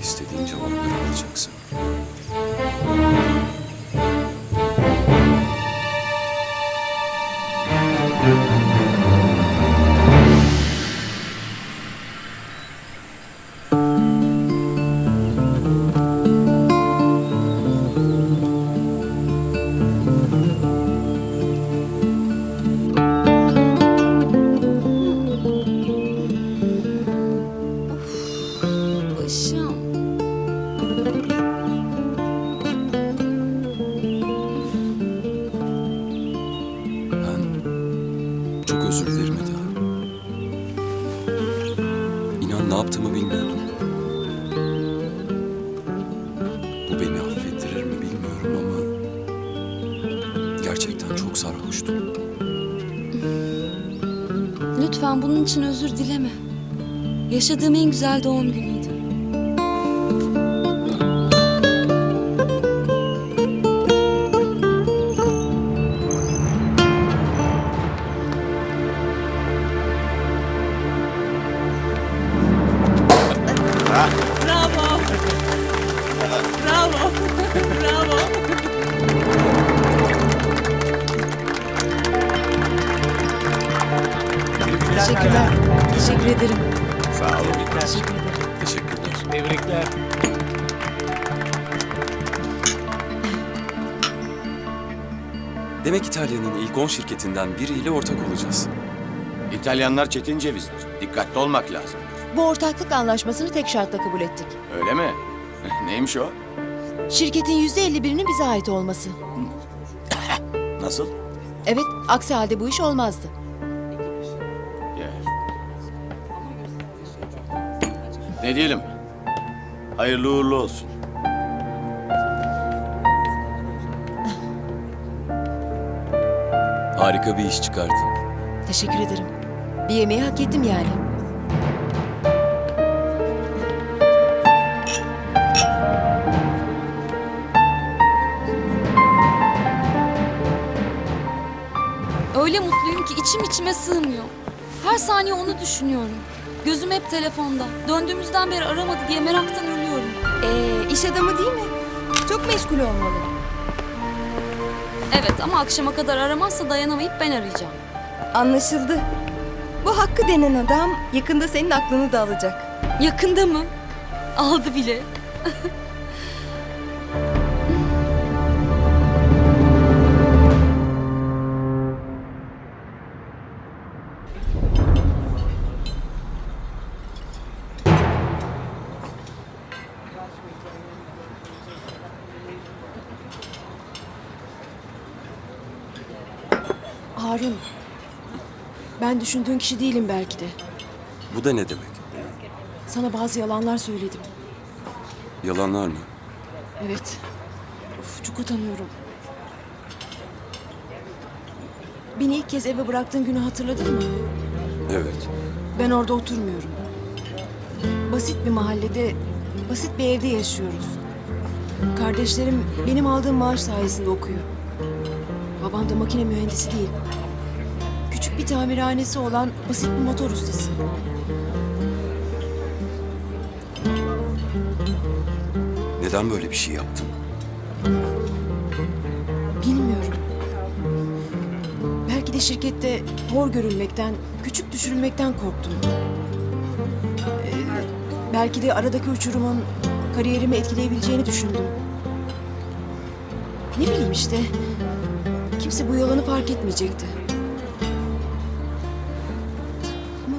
istediğin cevapları alacaksın. Çok özür dilerim Eda. İnan ne yaptığımı bilmiyordum. Bu beni affettirir mi bilmiyorum ama... Gerçekten çok sarhoştum. Lütfen bunun için özür dileme. Yaşadığım en güzel doğum günüydü. Tebrikler. Demek İtalya'nın ilk 10 şirketinden biriyle ortak olacağız. İtalyanlar çetin cevizdir. Dikkatli olmak lazım. Bu ortaklık anlaşmasını tek şartla kabul ettik. Öyle mi? Neymiş o? Şirketin yüzde elli birinin bize ait olması. Nasıl? Evet, aksi halde bu iş olmazdı. Ya. Ne diyelim? Hayırlı uğurlu olsun. Harika bir iş çıkardın. Teşekkür ederim. Bir yemeği hak ettim yani. Öyle mutluyum ki içim içime sığmıyor. Her saniye onu düşünüyorum. Gözüm hep telefonda. Döndüğümüzden beri aramadı diye meraktan ölüyorum. Ee, iş adamı değil mi? Çok meşgul olmalı. Evet ama akşama kadar aramazsa dayanamayıp ben arayacağım. Anlaşıldı. Bu Hakkı denen adam yakında senin aklını da alacak. Yakında mı? Aldı bile. Harun, ben düşündüğün kişi değilim belki de. Bu da ne demek? Sana bazı yalanlar söyledim. Yalanlar mı? Evet. Of, çok utanıyorum. Beni ilk kez eve bıraktığın günü hatırladın mı? Evet. Ben orada oturmuyorum. Basit bir mahallede, basit bir evde yaşıyoruz. Kardeşlerim benim aldığım maaş sayesinde okuyor. Babam da makine mühendisi değil. Küçük bir tamirhanesi olan basit bir motor ustası. Neden böyle bir şey yaptın? Bilmiyorum. Belki de şirkette hor görülmekten, küçük düşürülmekten korktum. Ee, belki de aradaki uçurumun kariyerimi etkileyebileceğini düşündüm. Ne bileyim işte. Kimse bu yalanı fark etmeyecekti.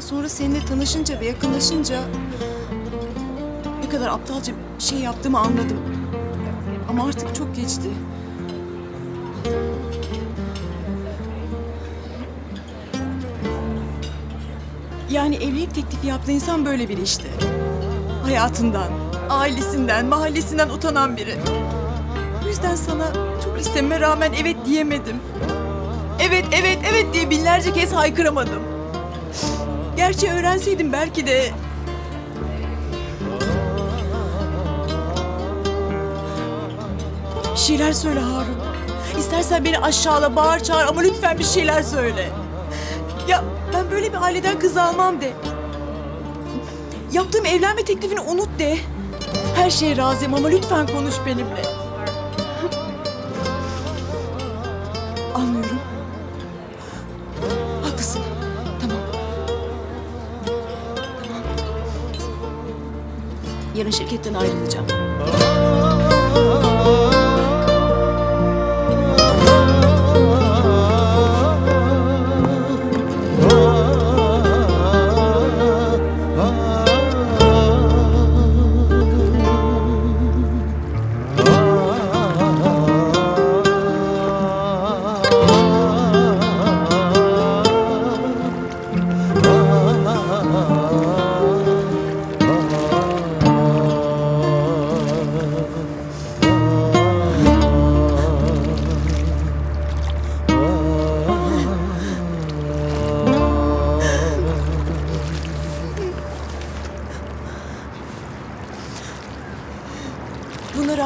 Sonra seninle tanışınca ve yakınlaşınca ne kadar aptalca bir şey yaptığımı anladım. Ama artık çok geçti. Yani evlilik teklifi yaptığı insan böyle biri işte. Hayatından, ailesinden, mahallesinden utanan biri. Bu yüzden sana çok istememe rağmen evet diyemedim. Evet, evet, evet diye binlerce kez haykıramadım. Gerçi öğrenseydim belki de... Bir şeyler söyle Harun. İstersen beni aşağıla, bağır çağır ama lütfen bir şeyler söyle. Ya ben böyle bir aileden kız almam de. Yaptığım evlenme teklifini unut de. Her şeye razıyım ama lütfen konuş benimle. Anlıyorum. Yarın şirketten ayrılacağım.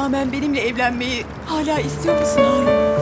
Rağmen benimle evlenmeyi hala istiyor musun Harun?